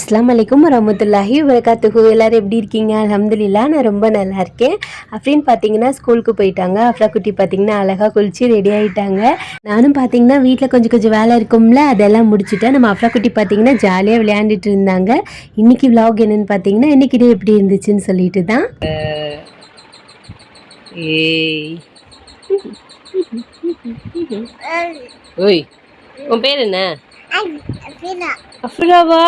அஸ்லாம் வலைக்கும் வரமத்துல்லாஹி வரகாத்துகு எல்லோரும் எப்படி இருக்கீங்க? அலமதுல்லா நான் ரொம்ப நல்லா இருக்கேன். அப்படின்னு பார்த்தீங்கன்னா ஸ்கூலுக்கு போயிட்டாங்க. அஃப்ரா குட்டி பார்த்தீங்கன்னா அழகாக குளிச்சு ரெடி ஆகிட்டாங்க நானும் பார்த்தீங்கன்னா வீட்டில் கொஞ்சம் கொஞ்சம் வேலை இருக்கும்ல அதெல்லாம் முடிச்சுட்டேன் நம்ம அஃப்ரா குட்டி பார்த்தீங்கன்னா ஜாலியாக விளையாண்டுட்டு இருந்தாங்க. இன்னைக்கு vlog என்னன்னு பார்த்தீங்கன்னா இன்னைக்கு டே எப்படி இருந்துச்சுன்னு சொல்லிட்டு தான். ஏய். ஓய் உன் பேர் என்ன? அஃப்ராவா?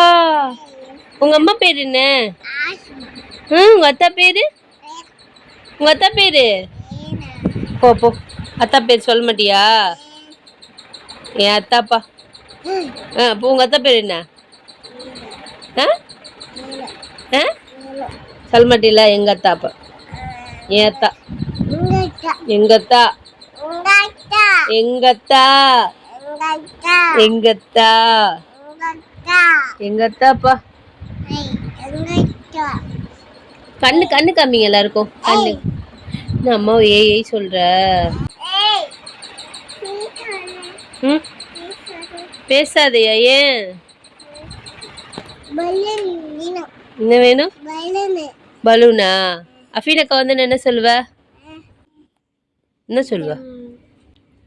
உங்க அம்மா பேர் என்ன? ம் உங்க அத்தா பேரு? உங்க அத்தா பேரு? போ போ. அத்தா பேர் சொல்ல மாட்டியா? என் அத்தாப்பா. ஆ அப்போ உங்க அத்தா பேர் என்ன? ஆ? ஆ? சொல்ல மாட்டீங்களா எங்க அத்தாப்பா? என் அத்தா. எங்கத்தா எங்கத்தா எங்கத்தா? எங்கத்தாப்பா? கண்ணு கண்ணு காமிங்க எல்லாருக்கும். கண்ணு. என்ன அம்மா ஏய் ஏய் சொல்ற? ம்? பேசாதயா ஏன் என்ன வேணும்? பலூனா. அஃபீன் அக்கா வந்து என்ன சொல்லுவ? என்ன சொல்லுவ?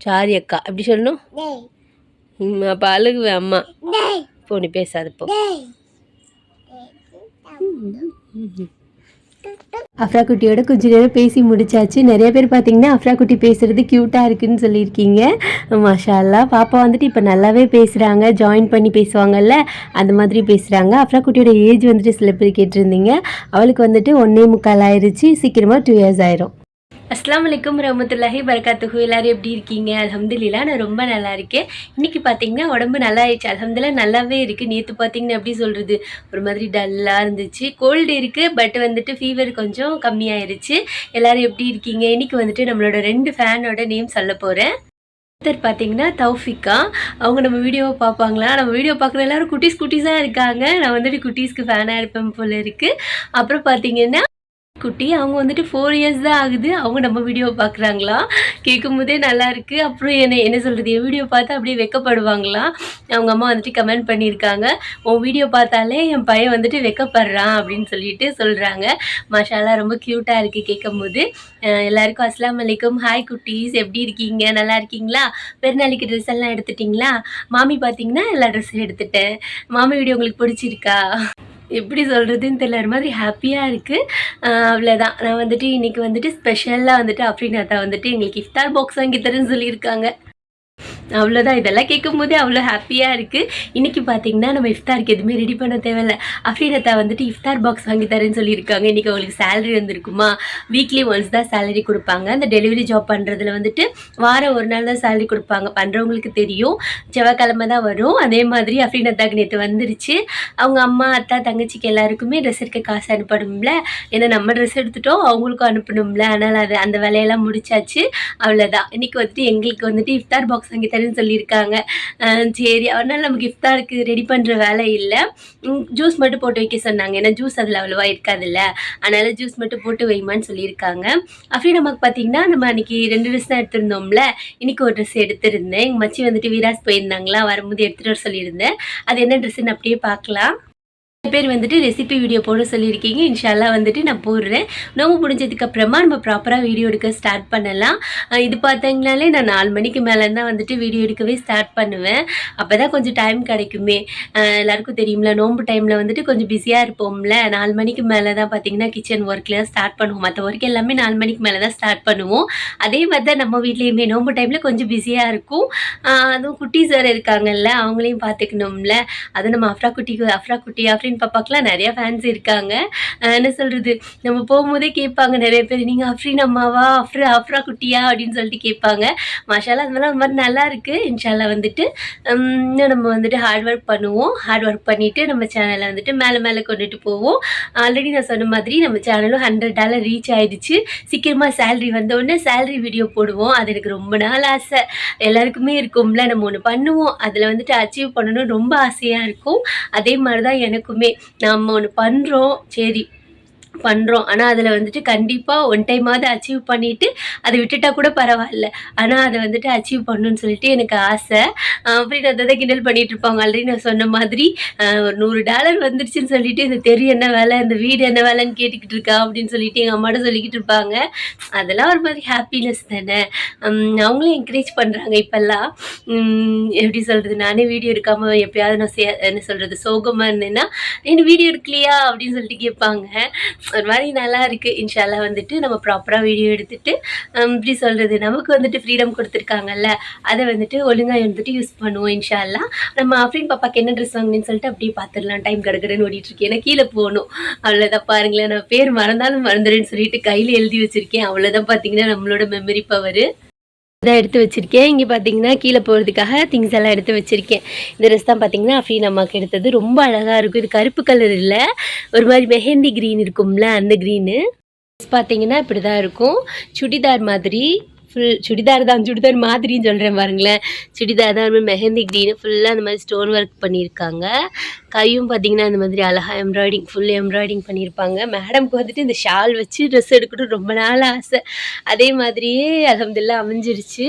சாரி அக்கா. அப்படி சொல்லணும்? அப்ப அழுகுவேன் அம்மா. போ நீ பேசாத போ. அஃப்ரா குட்டியோட கொஞ்ச நேரம் பேசி முடிச்சாச்சு. நிறைய பேர் பார்த்தீங்கன்னா அஃப்ரா குட்டி பேசுறது க்யூட்டாக இருக்குன்னு சொல்லியிருக்கீங்க. மாஷா அல்லா பாப்பா வந்துட்டு இப்போ நல்லாவே பேசுகிறாங்க ஜாயின் பண்ணி பேசுவாங்கல்ல அந்த மாதிரி பேசுகிறாங்க அஃப்ரா குட்டியோட ஏஜ் வந்துட்டு சில பேர் கேட்டிருந்தீங்க. அவளுக்கு வந்துட்டு ஒன்னே முக்கால் ஆயிருச்சு. சீக்கிரமாக டூ இயர்ஸ் ஆயிரும். அஸ்லாம் வலைக்கம் ரமத்துல்லாஹி பரகாத்துஹு எல்லாரும் எப்படி இருக்கீங்க? அலமதுல்லா நான் ரொம்ப நல்லா இருக்கேன். இன்னைக்கு பார்த்தீங்கன்னா உடம்பு நல்லா ஆயிடுச்சு. அலமதுல்லா நல்லாவே இருக்குது நேற்று பார்த்தீங்கன்னா எப்படி சொல்கிறது ஒரு மாதிரி டல்லாக இருந்துச்சு. கோல்டு இருக்குது பட் வந்துட்டு ஃபீவர் கொஞ்சம் கம்மியாயிருச்சு. எல்லாரும் எப்படி இருக்கீங்க? இன்னைக்கு வந்துட்டு நம்மளோட ரெண்டு ஃபேனோட நேம் சொல்ல போகிறேன் ஒருத்தர் பார்த்தீங்கன்னா தௌஃபிகா. அவங்க நம்ம வீடியோவை பார்ப்பாங்களா? நம்ம வீடியோ பார்க்குற எல்லாரும் குட்டீஸ் குட்டீஸாக இருக்காங்க. நான் வந்துட்டு குட்டீஸ்க்கு ஃபேனாக இருப்பேன் போல இருக்குது அப்புறம் பார்த்தீங்கன்னா குட்டி அவங்க வந்துட்டு ஃபோர் இயர்ஸ் தான் ஆகுது. அவங்க நம்ம வீடியோ பார்க்குறாங்களா? கேட்கும் போதே நல்லா இருக்குது அப்புறம் என்ன என்ன சொல்கிறது என் வீடியோ பார்த்து அப்படியே வெக்கப்படுவாங்களா? அவங்க அம்மா வந்துட்டு கமெண்ட் பண்ணியிருக்காங்க. உன் வீடியோ பார்த்தாலே என் பையன் வந்துட்டு வெக்கப்படுறான் அப்படின்னு சொல்லிட்டு சொல்கிறாங்க மஷாலா ரொம்ப க்யூட்டாக இருக்குது கேட்கும் போது எல்லாருக்கும் அஸ்லாம் வலைக்கும் ஹாய் குட்டீஸ் எப்படி இருக்கீங்க? நல்லா இருக்கீங்களா? பெருநாளைக்கு ட்ரெஸ் எல்லாம் எடுத்துட்டிங்களா? மாமி பார்த்தீங்கன்னா எல்லா ட்ரெஸ்ஸும் எடுத்துட்டேன். மாமி வீடியோ உங்களுக்கு பிடிச்சிருக்கா? எப்படி சொல்கிறதுன்னு தெரியல. ஒரு மாதிரி ஹாப்பியாக இருக்குது அவ்வளோதான் நான் வந்துட்டு இன்றைக்கி வந்துட்டு ஸ்பெஷலாக வந்துட்டு அப்ரினாத்தா வந்துட்டு எங்களுக்கு இஃப்தார் பாக்ஸ் வாங்கி தரேன்னு சொல்லியிருக்காங்க. அவ்வளோதான் இதெல்லாம் கேட்கும் போதே அவ்வளோ ஹாப்பியாக இருக்குது இன்றைக்கி பார்த்தீங்கன்னா நம்ம இஃப்தாருக்கு எதுவுமே ரெடி பண்ண தேவையில்ல. அஃப்ரீனத்தா வந்துட்டு இஃப்தார் பாக்ஸ் வாங்கி தரேன்னு சொல்லியிருக்காங்க. இன்றைக்கி அவங்களுக்கு சேலரி வந்திருக்குமா? வீக்லி ஒன்ஸ் தான் சேலரி கொடுப்பாங்க. அந்த டெலிவரி ஜாப் பண்ணுறதுல வந்துட்டு வாரம் ஒரு நாள் தான் சேலரி கொடுப்பாங்க. பண்ணுறவங்களுக்கு தெரியும். செவ்வாய்க்கிழமை தான் வரும். அதே மாதிரி அஃப்ரீனத்தாக்கு நேற்று வந்துருச்சு. அவங்க அம்மா அத்தா தங்கச்சிக்கு எல்லாருக்குமே ட்ரெஸ் எடுக்க காசு அனுப்பணும்ல. ஏன்னா நம்ம ட்ரெஸ் எடுத்துட்டோம். அவங்களுக்கும் அனுப்பணும்ல. அதனால் அது அந்த வேலையெல்லாம் முடிச்சாச்சு. அவ்வளோதான் இன்றைக்கி வந்துட்டு எங்களுக்கு வந்துட்டு இஃப்தார் பாக்ஸ் வாங்கி தரேன்னு சொல்லியிருக்காங்க. சரி சரி நம்ம நமக்கு இஃப்தாருக்கு ரெடி பண்ணுற வேலை இல்லை. ஜூஸ் மட்டும் போட்டு வைக்க சொன்னாங்க. ஏன்னா ஜூஸ் அதில் அவ்வளோவா இருக்காதுல்ல. அதனால் ஜூஸ் மட்டும் போட்டு வைமான்னு சொல்லியிருக்காங்க. அப்படி நமக்கு பார்த்தீங்கன்னா நம்ம அன்றைக்கி ரெண்டு ட்ரெஸ் தான் எடுத்திருந்தோம்ல. இன்னைக்கு ஒரு ட்ரெஸ் எடுத்திருந்தேன். எங்கள் மச்சி வந்துட்டு வீராஸ் போயிருந்தாங்களா? வரும்போது எடுத்துகிட்டு வர சொல்லியிருந்தேன். அது என்ன ட்ரெஸ்ஸுன்னு அப்படியே பார்க்கலாம். பேர் வந்துட்டு ரெசிபி வீடியோ போட சொல்லியிருக்கீங்க. இன்ஷால்லாம் வந்துட்டு நான் போடுறேன். நோம்பு முடிஞ்சதுக்கு அப்புறமா நம்ம ப்ராப்பராக வீடியோ எடுக்க ஸ்டார்ட் பண்ணலாம். இது பார்த்தீங்கனாலே நான் நாலு மணிக்கு மேலே தான் வந்துட்டு வீடியோ எடுக்கவே ஸ்டார்ட் பண்ணுவேன். அப்போ தான் கொஞ்சம் டைம் கிடைக்குமே. எல்லாருக்கும் தெரியும்ல நோம்பு டைமில் வந்துட்டு கொஞ்சம் பிஸியாக இருப்போம்ல. நாலு மணிக்கு மேலே தான் பார்த்தீங்கன்னா கிச்சன் ஒர்க்கில் ஸ்டார்ட் பண்ணுவோம். மற்ற ஒர்க் எல்லாமே நாலு மணிக்கு மேலே தான் ஸ்டார்ட் பண்ணுவோம். அதே மாதிரி தான் நம்ம வீட்லேயுமே நோம்பு டைமில் கொஞ்சம் பிஸியாக இருக்கும். அதுவும் குட்டீஸ் வேறு இருக்காங்கல்ல அவங்களையும் பார்த்துக்கணும்ல அது நம்ம அஃப்ரா குட்டிக்கு அஃப்ரா குட்டி அஃப்ரின் பாப்பாக்கெலாம் நிறையா ஃபேன்ஸ் இருக்காங்க. என்ன சொல்கிறது நம்ம போகும்போதே கேட்பாங்க நிறைய பேர் நீங்கள் அஃப்ரின் அம்மாவா? அஃப்ரா அஃப்ரா குட்டியா? அப்படின்னு சொல்லிட்டு கேட்பாங்க. மாஷாலா அதெல்லாம் அந்த மாதிரி நல்லா இருக்குது இன்ஷால்லா வந்துட்டு இன்னும் நம்ம வந்துட்டு ஹார்ட் ஒர்க் பண்ணுவோம். ஹார்ட் ஒர்க் பண்ணிவிட்டு நம்ம சேனலை வந்துட்டு மேலே மேலே கொண்டுட்டு போவோம். ஆல்ரெடி நான் சொன்ன மாதிரி நம்ம சேனலும் ஹண்ட்ரட் டாலர் ரீச் ஆயிடுச்சு. சீக்கிரமாக சேலரி வந்தோடனே சேல்ரி சேலரி வீடியோ போடுவோம். அது எனக்கு ரொம்ப நாள் ஆசை. எல்லாருக்குமே இருக்கும்ல நம்ம ஒன்று பண்ணுவோம். அதில் வந்துட்டு அச்சீவ் பண்ணணும் ரொம்ப ஆசையாக இருக்கும். அதே மாதிரி தான் எனக்குமே நம்ம ஒன்று பண்ணுறோம் சரி. பண்ணுறோம் ஆனால் அதில் வந்துட்டு கண்டிப்பாக ஒன் டைமாவது அச்சீவ் பண்ணிவிட்டு அதை விட்டுட்டா கூட பரவாயில்ல. ஆனால் அதை வந்துட்டு அச்சீவ் பண்ணணும்னு சொல்லிட்டு எனக்கு ஆசை. அப்படின்னு அதை தான் கிண்டல் பண்ணிகிட்ருப்பாங்க இருப்பாங்க. ஆல்ரெடி நான் சொன்ன மாதிரி ஒரு நூறு டாலர் வந்துருச்சுன்னு சொல்லிட்டு இந்த தெரு என்ன வேலை இந்த வீடு என்ன வேலைன்னு கேட்டுக்கிட்டு இருக்கா அப்படின்னு சொல்லிட்டு எங்கள் அம்மாட்ட சொல்லிக்கிட்டு இருப்பாங்க. அதெல்லாம் ஒரு மாதிரி ஹாப்பினஸ் தானே. அவங்களும் என்கரேஜ் பண்ணுறாங்க இப்போல்லாம். எப்படி சொல்கிறது நானே வீடியோ எடுக்காமல் எப்பயாவது நான் என்ன சொல்கிறது சோகமாக இருந்தேன்னா என்ன வீடியோ எடுக்கலையா? அப்படின்னு சொல்லிட்டு கேட்பாங்க. ஒரு மாதிரி நல்லா இருக்குது இன்ஷால்லாம் வந்துட்டு நம்ம ப்ராப்பராக வீடியோ எடுத்துட்டு இப்படி சொல்கிறது நமக்கு வந்துட்டு ஃப்ரீடம் கொடுத்துருக்காங்கல்ல அதை வந்துட்டு ஒழுங்காக வந்துட்டு யூஸ் பண்ணுவோம் இன்ஷால்லாம் நம்ம ஆஃப்ரின் பாப்பாக்கு என்ன ட்ரெஸ் வாங்கினேன்னு சொல்லிட்டு அப்படியே பார்த்துடலாம் டைம் கிடக்குறேன்னு ஓடிட்டு இருக்கேன் ஏன்னா கீழே போகணும். அவ்வளோதான் பாருங்களேன் நான் பேர் மறந்தாலும் மறந்துடுன்னு சொல்லிட்டு கையில் எழுதி வச்சிருக்கேன். அவ்வளோதான் பார்த்தீங்கன்னா நம்மளோட மெமரி பவர் தான் எடுத்து வச்சுருக்கேன். இங்கே பார்த்தீங்கன்னா கீழே போகிறதுக்காக திங்ஸ் எல்லாம் எடுத்து வச்சுருக்கேன். இந்த ட்ரெஸ் தான் பார்த்தீங்கன்னா அஃபீன் அம்மாவுக்கு எடுத்தது. ரொம்ப அழகாக இருக்கும். இது கருப்பு கலர் இல்லை. ஒரு மாதிரி மெஹந்தி க்ரீன் இருக்கும்ல அந்த க்ரீனு பார்த்தீங்கன்னா இப்படி தான் இருக்கும். சுடிதார் மாதிரி ஃபுல் சுடிதார் தான் சுடிதார் மாதிரின்னு சொல்கிறேன் பாருங்களேன். சுடிதார் தான் மெஹந்தி க்ரீனு ஃபுல்லாக அந்த மாதிரி ஸ்டோன் ஒர்க் பண்ணியிருக்காங்க. கையும் பார்த்தீங்கன்னா இந்த மாதிரி அழகாக எம்ப்ராய்டிங் ஃபுல் எம்ப்ராய்டிங் பண்ணியிருப்பாங்க. மேடம்க்கு வந்துட்டு இந்த ஷால் வச்சு ட்ரெஸ் எடுக்கணும் ரொம்ப நாள் ஆசை. அதே மாதிரியே அலமதுல்லாம் அமைஞ்சிருச்சு.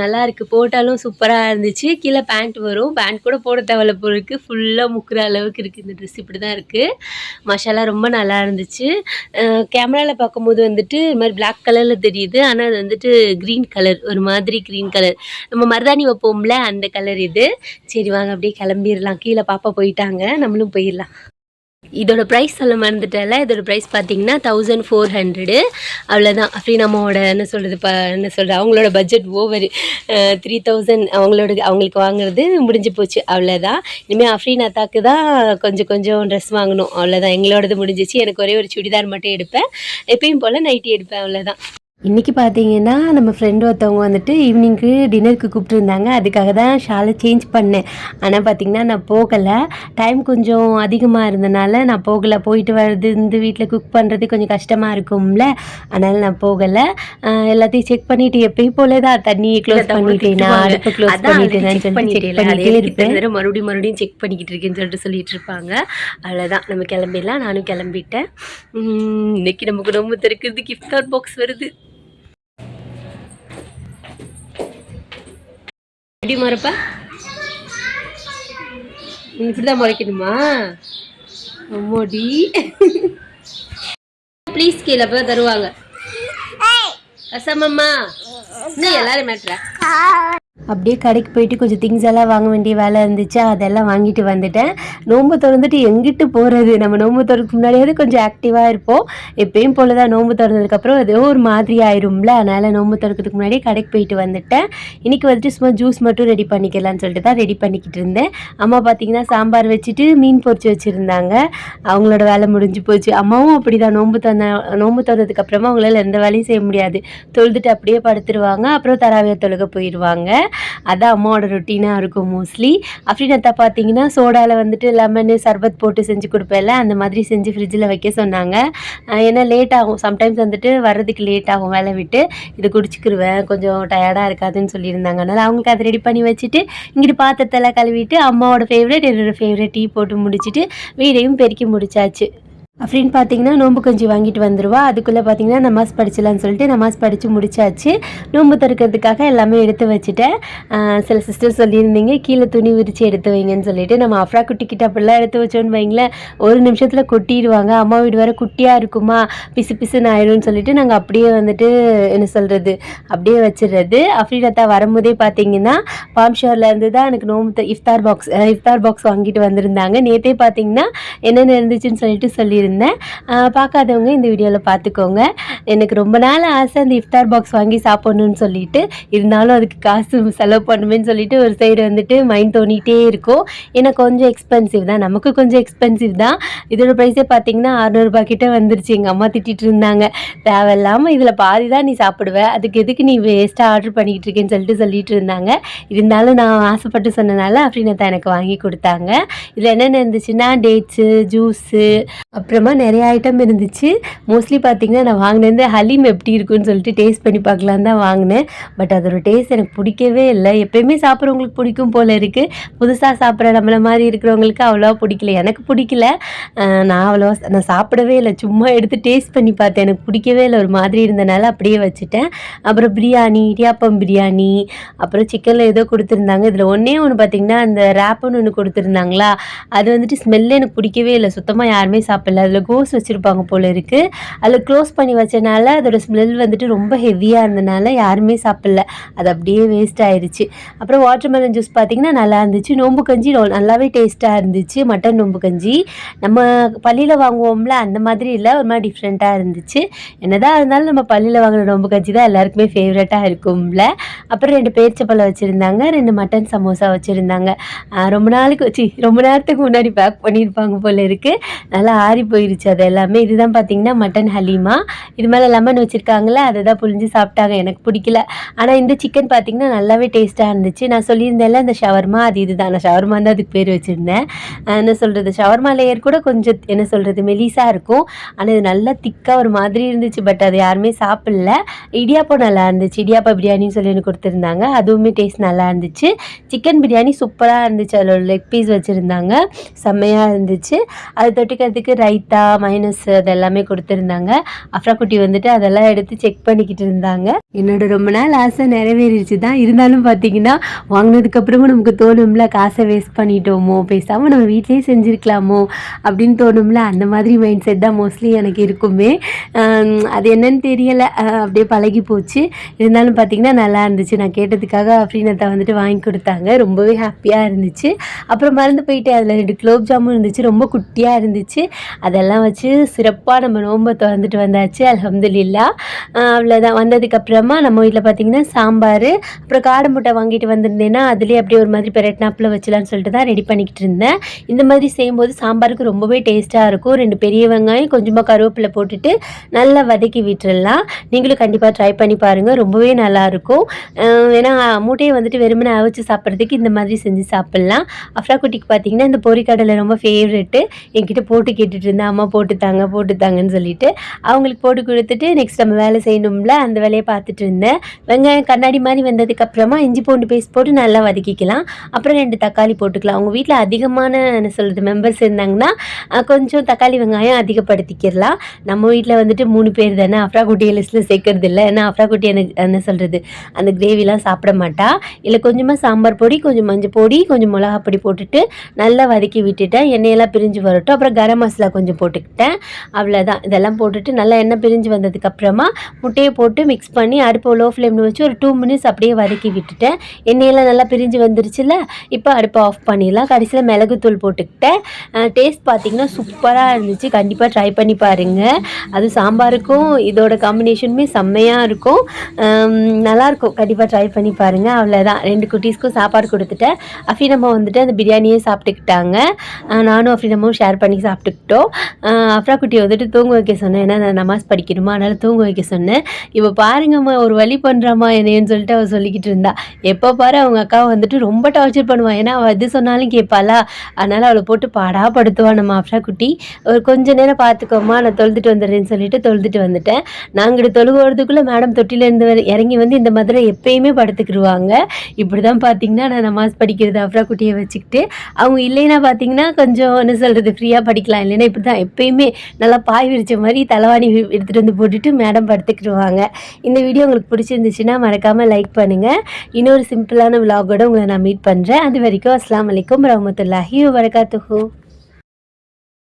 நல்லாயிருக்கு நல்லா இருக்குது போட்டாலும் சூப்பராக இருந்துச்சு. கீழே பேண்ட் வரும். பேண்ட் கூட போட தேவையில்ல பொருளுக்கு ஃபுல்லாக முக்குற அளவுக்கு இருக்குது இந்த ட்ரெஸ் இப்படி தான் இருக்குது மஷாலா ரொம்ப நல்லா இருந்துச்சு. கேமராவில் பார்க்கும்போது வந்துட்டு இது மாதிரி பிளாக் கலரில் தெரியுது. ஆனால் அது வந்துட்டு க்ரீன் கலர் ஒரு மாதிரி க்ரீன் கலர் நம்ம மருதாணி வைப்போம்ல அந்த கலர் இது. சரி வாங்க அப்படியே கிளம்பிடலாம். கீழே பாப்பா போயிட்டாங்க. நம்மளும் போயிடலாம். இதோட ப்ரைஸ் சொல்ல மறந்துட்டல இதோட ப்ரைஸ் பார்த்தீங்கன்னா தௌசண்ட் ஃபோர் ஹண்ட்ரடு அவ்வளோதான் நம்மளோட என்ன சொல்கிறது ப என்ன சொல்கிறது அவங்களோட பட்ஜெட் ஓவர் த்ரீ தௌசண்ட் அவங்களோட அவங்களுக்கு வாங்குறது முடிஞ்சு போச்சு. அவ்வளோதான் இனிமேல் அஃப்ரீன் அத்தாக்கு தான் கொஞ்சம் கொஞ்சம் ட்ரெஸ் வாங்கணும். அவ்வளோதான் எங்களோடது முடிஞ்சிச்சு. எனக்கு ஒரே ஒரு சுடிதார் மட்டும் எடுப்பேன். எப்பயும் போல் நைட்டி எடுப்பேன். அவ்வளோதான் இன்றைக்கி பார்த்தீங்கன்னா நம்ம ஃப்ரெண்டு ஒருத்தவங்க வந்துட்டு ஈவினிங்க்கு டின்னருக்கு கூப்பிட்டுருந்தாங்க. அதுக்காக தான் ஷாலை சேஞ்ச் பண்ணேன். ஆனால் பார்த்தீங்கன்னா நான் போகலை. டைம் கொஞ்சம் அதிகமாக இருந்தனால நான் போகலை. போயிட்டு வர்றது இந்த வீட்டில் குக் பண்ணுறது கொஞ்சம் கஷ்டமாக இருக்கும்ல. அதனால் நான் போகலை. எல்லாத்தையும் செக் பண்ணிவிட்டு எப்பயும் போல தான் தண்ணியை க்ளோஸ் பண்ணிட்டேனா. அடுப்பு க்ளோஸ் பண்ணிட்டேனான்னு சொல்லி செக் பண்ணிட்டே இருப்பேன். மறுபடியும் மறுபடியும் செக் பண்ணிக்கிட்டு இருக்கேன்னு சொல்லிட்டு சொல்லிட்டு இருப்பாங்க அவ்வளோதான் நம்ம கிளம்பிடலாம். நானும் கிளம்பிட்டேன். இன்னைக்கு நமக்கு ரொம்ப திறக்கிறது கிஃப்ட் கார்ட் பாக்ஸ் வருது. எப்படி மறப்ப இப்படி தான் முறைக்கணுமா? அம்மாடி. ப்ளீஸ் கீழே போய் தருவாங்க. அசமம்மா இன்னும் எல்லாரும் மேட்ரா? அப்படியே கடைக்கு போயிட்டு கொஞ்சம் திங்ஸ் எல்லாம் வாங்க வேண்டிய வேலை இருந்துச்சு. அதெல்லாம் வாங்கிட்டு வந்துட்டேன். நோன்பு திறந்துட்டு எங்கிட்டு போகிறது நம்ம நோன்பு திறக்கு முன்னாடியாவது கொஞ்சம் ஆக்டிவாக இருப்போம். எப்பயும் போல தான் திறந்ததுக்கப்புறம் ஏதோ ஒரு மாதிரி ஆயிரும்ல. அதனால் நோம்பு திறக்கிறதுக்கு முன்னாடியே கடைக்கு போயிட்டு வந்துட்டேன். இன்றைக்கி வந்துட்டு சும்மா ஜூஸ் மட்டும் ரெடி பண்ணிக்கலாம்னு சொல்லிட்டு தான் ரெடி பண்ணிக்கிட்டு இருந்தேன். அம்மா பார்த்தீங்கன்னா சாம்பார் வச்சுட்டு மீன் பொறிச்சு வச்சுருந்தாங்க. அவங்களோட வேலை முடிஞ்சு போச்சு. அம்மாவும் அப்படி தான் நோன்பு திறந்த நோம்பு திறந்ததுக்கப்புறமா அவங்களால எந்த வேலையும் செய்ய முடியாது. தொழுதுட்டு அப்படியே படுத்துருவாங்க. அப்புறம் தராவிய தொழுக போயிடுவாங்க அதான் அம்மாவோட ரொட்டீனாக இருக்கும் மோஸ்ட்லி அஃப்ரினத்தை பார்த்தீங்கன்னா சோடாவில் வந்துட்டு லெமனு சர்பத் போட்டு செஞ்சு கொடுப்பேன்ல அந்த மாதிரி செஞ்சு ஃப்ரிட்ஜில் வைக்க சொன்னாங்க. ஏன்னா லேட் ஆகும். சம்டைம்ஸ் வந்துட்டு வர்றதுக்கு லேட் ஆகும் வேலை விட்டு. இது குடிச்சிக்கிருவேன். கொஞ்சம் டயர்டாக இருக்காதுன்னு சொல்லியிருந்தாங்க. அதனால் அவங்களுக்கு அதை ரெடி பண்ணி வச்சுட்டு இங்கிட்டு பாத்திரத்தெல்லாம் கழுவிட்டு அம்மாவோட ஃபேவரட் என்னோடய ஃபேவரட் டீ போட்டு முடிச்சிட்டு வீடையும் பெருக்கி முடிச்சாச்சு. அப்படின்னு பார்த்தீங்கன்னா நோம்பு கஞ்சி வாங்கிட்டு வந்துடுவா அதுக்குள்ளே பார்த்தீங்கன்னா நமாஸ் படிச்சலாம்னு சொல்லிட்டு நமாஸ் படித்து முடிச்சாச்சு. நோம்பு திறக்கிறதுக்காக எல்லாமே எடுத்து வச்சுட்டேன். சில சிஸ்டர் சொல்லியிருந்தீங்க கீழே துணி விரித்து எடுத்து வைங்கன்னு சொல்லிட்டு. நம்ம அஃப்ரா குட்டிக்கிட்ட அப்படிலாம் எடுத்து வச்சோன்னு வைங்களேன். ஒரு நிமிஷத்தில் கொட்டிடுவாங்க. அம்மா வீடு வேறு குட்டியாக இருக்குமா? பிசு பிசுன்னு ஆயிடும்னு சொல்லிட்டு நாங்கள் அப்படியே வந்துட்டு என்ன சொல்கிறது அப்படியே வச்சிடுறது. அஃப்ரீனத்தா வரும்போதே பார்த்தீங்கன்னா பாம் ஷோர்லேருந்து தான் எனக்கு நோம்பு இஃப்தார் பாக்ஸ் இஃப்தார் பாக்ஸ் வாங்கிட்டு வந்திருந்தாங்க. நேற்றே பார்த்தீங்கன்னா என்னென்ன இருந்துச்சுன்னு சொல்லிட்டு சொல்லியிருந்தேன். ஆஹ் பார்க்காதவங்க இந்த வீடியோவில் பார்த்துக்கோங்க. எனக்கு ரொம்ப நாள் ஆசை அந்த இஃப்தார் பாக்ஸ் வாங்கி சாப்பிட்ணுன்னு சொல்லிட்டு இருந்தாலும் அதுக்கு காசு செலவு பண்ணுமேன்னு சொல்லிட்டு ஒரு சைடு வந்துட்டு மைண்ட் தோணிகிட்டே இருக்கும். ஏன்னா கொஞ்சம் எக்ஸ்பென்சிவ் தான். நமக்கு கொஞ்சம் எக்ஸ்பென்சிவ் தான். இதோட ப்ரைஸே பார்த்தீங்கன்னா அறநூறுபா கிட்டே வந்துருச்சு. எங்கள் அம்மா திட்டிகிட்டு இருந்தாங்க. தேவையில்லாமல் இதில் பாதி தான் நீ சாப்பிடுவ. அதுக்கு எதுக்கு நீ வேஸ்ட்டாக ஆர்டர் பண்ணிக்கிட்டு இருக்கேன்னு சொல்லிட்டு சொல்லிட்டு இருந்தாங்க. இருந்தாலும் நான் ஆசைப்பட்டு சொன்னனால அப்படின்னதான் எனக்கு வாங்கி கொடுத்தாங்க. இதில் என்னென்ன இருந்துச்சுன்னா டேட்ஸு ஜூஸு அப்புறம் அப்புறமா நிறைய ஐட்டம் இருந்துச்சு. மோஸ்ட்லி பார்த்தீங்கன்னா நான் வாங்கினது ஹலீம் எப்படி இருக்குன்னு சொல்லிட்டு டேஸ்ட் பண்ணி பார்க்கலான்னு தான் வாங்கினேன். பட் அதோட டேஸ்ட் எனக்கு பிடிக்கவே இல்லை. எப்பயுமே சாப்பிட்றவங்களுக்கு பிடிக்கும் போல் இருக்குது புதுசாக சாப்பிட்ற நம்மளை மாதிரி இருக்கிறவங்களுக்கு அவ்வளோவா பிடிக்கல. எனக்கு பிடிக்கல. நான் அவ்வளோவா நான் சாப்பிடவே இல்லை. சும்மா எடுத்து டேஸ்ட் பண்ணி பார்த்தேன். எனக்கு பிடிக்கவே இல்லை. ஒரு மாதிரி இருந்தனால அப்படியே வச்சுட்டேன். அப்புறம் பிரியாணி இடியாப்பம் பிரியாணி அப்புறம் சிக்கனில் ஏதோ கொடுத்துருந்தாங்க. இதில் ஒன்றே ஒன்று பார்த்தீங்கன்னா அந்த ரேப்புன்னு ஒன்று கொடுத்துருந்தாங்களா? அது வந்துட்டு ஸ்மெல்லே எனக்கு பிடிக்கவே இல்லை. சுத்தமாக யாருமே சாப்பிடல. அதில் கோஸ் வச்சுருப்பாங்க போல் இருக்குது அதில் க்ளோஸ் பண்ணி வச்சனால அதோடய ஸ்மெல் வந்துட்டு ரொம்ப ஹெவியாக இருந்தனால யாருமே சாப்பிடல. அது அப்படியே வேஸ்ட் ஆயிடுச்சு அப்புறம் வாட்டர்மெலன் ஜூஸ் பார்த்திங்கன்னா நல்லா இருந்துச்சு. நோம்பு கஞ்சி நல்லாவே டேஸ்ட்டாக இருந்துச்சு. மட்டன் நோம்பு கஞ்சி. நம்ம பள்ளியில் வாங்குவோம்ல அந்த மாதிரி இல்லை. ஒரு மாதிரி டிஃப்ரெண்ட்டாக இருந்துச்சு. என்னதான் இருந்தாலும் நம்ம பள்ளியில் வாங்குற நோம்பு கஞ்சி தான் எல்லாருக்குமே ஃபேவரட்டாக இருக்கும்ல. அப்புறம் ரெண்டு பேரிச்சப்பழம் வச்சுருந்தாங்க. ரெண்டு மட்டன் சமோசா வச்சுருந்தாங்க. ரொம்ப நாளைக்கு வச்சு ரொம்ப நேரத்துக்கு முன்னாடி பேக் பண்ணியிருப்பாங்க போல இருக்குது நல்லா ஆறி போயிடுச்சு அது எல்லாமே. இதுதான் பார்த்தீங்கன்னா மட்டன் ஹலீமா இது மேலே லெமன் வச்சுருக்காங்களே அதை தான் புழிஞ்சு சாப்பிட்டாங்க. எனக்கு பிடிக்கல. ஆனால் இந்த சிக்கன் பார்த்தீங்கன்னா நல்லாவே டேஸ்ட்டாக இருந்துச்சு. நான் சொல்லியிருந்தேன்ல இந்த ஷவர்மா அது இதுதான். நான் ஷவர்மா தான் அதுக்கு பேர் வச்சுருந்தேன். என்ன சொல்கிறது ஷவர்மா லேயர் கூட கொஞ்சம் என்ன சொல்கிறது மெலிசாக இருக்கும். ஆனால் இது நல்லா திக்காக ஒரு மாதிரி இருந்துச்சு. பட் அது யாருமே சாப்பிடல. இடியாப்பம் நல்லா இருந்துச்சு. இடியாப்பா பிரியாணின்னு சொல்லி எனக்கு கொடுத்துருந்தாங்க. அதுவுமே டேஸ்ட் நல்லா இருந்துச்சு. சிக்கன் பிரியாணி சூப்பராக இருந்துச்சு. அதில் லெக் பீஸ் வச்சுருந்தாங்க. செம்மையாக இருந்துச்சு. அது தொட்டுக்கிறதுக்கு ரைத்தா மைனஸ் அது எல்லாமே கொடுத்துருந்தாங்க. அஃப்ரா குட்டி வந்துட்டு அதெல்லாம் எடுத்து செக் பண்ணிக்கிட்டு இருந்தாங்க. என்னோட ரொம்ப நாள் ஆசை நிறைவேறிடுச்சு தான் இருந்தாலும் பார்த்தீங்கன்னா வாங்கினதுக்கப்புறமும் நமக்கு தோணும்ல காசை வேஸ்ட் பண்ணிட்டோமோ பேசாமல் நம்ம வீட்லேயே செஞ்சுருக்கலாமோ அப்படின்னு தோணும்ல. அந்த மாதிரி மைண்ட் செட் தான் மோஸ்ட்லி எனக்கு இருக்குமே. அது என்னன்னு தெரியலை. அப்படியே பழகி போச்சு. இருந்தாலும் பார்த்தீங்கன்னா நல்லா இருந்துச்சு. நான் கேட்டதுக்காக ஃப்ரீனத்தை வந்துட்டு வாங்கி கொடுத்தாங்க. ரொம்பவே ஹாப்பியாக இருந்துச்சு. அப்புறம் மறந்து போயிட்டு அதில் ரெண்டு குலோப் ஜாமுன் இருந்துச்சு. ரொம்ப குட்டியாக இருந்துச்சு. அதெல்லாம் வச்சு சிறப்பாக நம்ம நோன்பை திறந்துட்டு வந்தாச்சு அல்ஹம்துலில்லா. அவ்வளோதான் வந்ததுக்கப்புறமா நம்ம வீட்டில் பார்த்தீங்கன்னா சாம்பார் அப்புறம் காடை முட்டை வாங்கிட்டு வந்திருந்தேன்னா அதுலேயே அப்படியே ஒரு மாதிரி பெரட்னாப்பில் வச்சலான்னு சொல்லிட்டு தான் ரெடி பண்ணிக்கிட்டு இருந்தேன். இந்த மாதிரி செய்யும்போது சாம்பாருக்கு ரொம்பவே டேஸ்ட்டாக இருக்கும். ரெண்டு பெரிய வெங்காயம் கொஞ்சமாக கருவேப்பிலை போட்டுட்டு நல்லா வதக்கி விட்டுறலாம். நீங்களும் கண்டிப்பாக ட்ரை பண்ணி பாருங்கள் ரொம்பவே நல்லாயிருக்கும் ஏன்னா மூட்டையை வந்துட்டு வெறுமனே அவிச்சு சாப்பிட்றதுக்கு இந்த மாதிரி செஞ்சு சாப்பிட்லாம். அஃப்ரா குட்டிக்கு பார்த்தீங்கன்னா இந்த பொறிக்கடலை ரொம்ப ஃபேவரெட்டு என்கிட்ட போட்டு கேட்டுட்டு இருந்தேன் அம்மா போட்டுத்தாங்க போட்டுத்தாங்கன்னு சொல்லிட்டு அவங்களுக்கு போட்டு கொடுத்துட்டு நெக்ஸ்ட் நம்ம வேலை செய்யணும்ல அந்த வேலையை பார்த்துட்டு இருந்தேன். வெங்காயம் கண்ணாடி மாதிரி வந்ததுக்கப்புறமா இஞ்சி பூண்டு பேஸ்ட் போட்டு நல்லா வதக்கிக்கலாம். அப்புறம் ரெண்டு தக்காளி போட்டுக்கலாம். அவங்க வீட்டில் அதிகமான என்ன சொல்கிறது மெம்பர்ஸ் இருந்தாங்கன்னா கொஞ்சம் தக்காளி வெங்காயம் அதிகப்படுத்திக்கிடலாம். நம்ம வீட்டில் வந்துட்டு மூணு பேர் தானே அஃப்ரா குட்டியை லிஸ்ட்டில் சேர்க்கறது இல்லை. ஏன்னா அஃப்ரா குட்டி எனக்கு என்ன சொல்கிறது அந்த கிரேவிலாம் சாப்பிட மாட்டா. இல்லை கொஞ்சமாக சாம்பார் பொடி கொஞ்சம் மஞ்சள் பொடி கொஞ்சம் மிளகா பொடி போட்டுட்டு நல்லா வதக்கி விட்டுட்டேன். எண்ணெயெல்லாம் பிரிஞ்சு வரட்டும். அப்புறம் கரம் மசாலா கொஞ்சம் போட்டுக்கிட்டேன். அவ்வளோதான் இதெல்லாம் போட்டுட்டு நல்லா எண்ணெய் பிரிஞ்சு வந்ததுக்கப்புறமா முட்டையை போட்டு மிக்ஸ் பண்ணி அடுப்பை லோ ஃப்ளேமில் வச்சு ஒரு டூ மினிட்ஸ் அப்படியே வதக்கி விட்டுட்டேன். எண்ணெயெல்லாம் நல்லா பிரிஞ்சு வந்துருச்சுல இப்போ அடுப்பை ஆஃப் பண்ணிடலாம். கடைசியில் மிளகுத்தூள் போட்டுக்கிட்டேன். டேஸ்ட் பார்த்திங்கன்னா சூப்பராக இருந்துச்சு. கண்டிப்பாக ட்ரை பண்ணி பாருங்கள் அது சாம்பாருக்கும் இதோட காம்பினேஷனுமே செம்மையாக இருக்கும். நல்லாயிருக்கும் கண்டிப்பாக ட்ரை பண்ணி பாருங்கள் அவ்வளோதான் ரெண்டு குட்டீஸ்க்கும் சாப்பாடு கொடுத்துட்டேன். அஃபினம்மா வந்துட்டு அந்த பிரியாணியே சாப்பிட்டுக்கிட்டாங்க. நானும் அஃபினமும் ஷேர் பண்ணி சாப்பிட்டுக்கிட்டோம். அஃப்ரா குட்டியை வந்துட்டு தூங்க வைக்க சொன்னேன். ஏன்னா நான் நமாஸ் படிக்கணுமா? அதனால் தூங்க வைக்க சொன்னேன். இப்போ பாருங்கம்மா ஒரு வழி பண்ணுறாம்மா என்னையன்னு சொல்லிட்டு அவள் சொல்லிக்கிட்டு இருந்தா. எப்போ பாரு அவங்க அக்காவை வந்துட்டு ரொம்ப டார்ச்சர் பண்ணுவான் ஏன்னா அவள் எது சொன்னாலும் கேட்பாளா அதனால் அவளை போட்டு பாடா படுத்துவான் நம்ம அஃப்ரா குட்டி. ஒரு கொஞ்ச நேரம் பார்த்துக்கோமா நான் தொழுதுட்டு வந்துடுறேன்னு சொல்லிட்டு தொழுதுட்டு வந்துட்டேன். நாங்கள் தொழுகிறதுக்குள்ளே மேடம் தொட்டிலேருந்து வர- இறங்கி வந்து இந்த மதுரை எப்பயுமே படுத்துக்கிடுவாங்க இப்படி தான் பார்த்தீங்கன்னா நான் நமாஸ் படிக்கிறது அஃப்ரா குட்டியை வச்சுக்கிட்டு. அவங்க இல்லைன்னா பார்த்தீங்கன்னா கொஞ்சம் என்ன சொல்கிறது ஃப்ரீயாக படிக்கலாம். இல்லைன்னா இப்படி தான் எப்பயுமே நல்லா பாய் விரிச்ச மாதிரி தலைவாணி எடுத்துகிட்டு வந்து போட்டுட்டு மேடம் படுத்துக்கிடுவாங்க. இந்த வீடியோ உங்களுக்கு பிடிச்சிருந்துச்சுன்னா மறக்காமல் லைக் பண்ணுங்கள் இன்னொரு சிம்பிளான விலாகோட உங்களை நான் மீட் பண்ணுறேன் அது வரைக்கும் அஸ்லாம் வலைக்கம் ரஹமத்துல்லாஹி வரகாத்துஹூ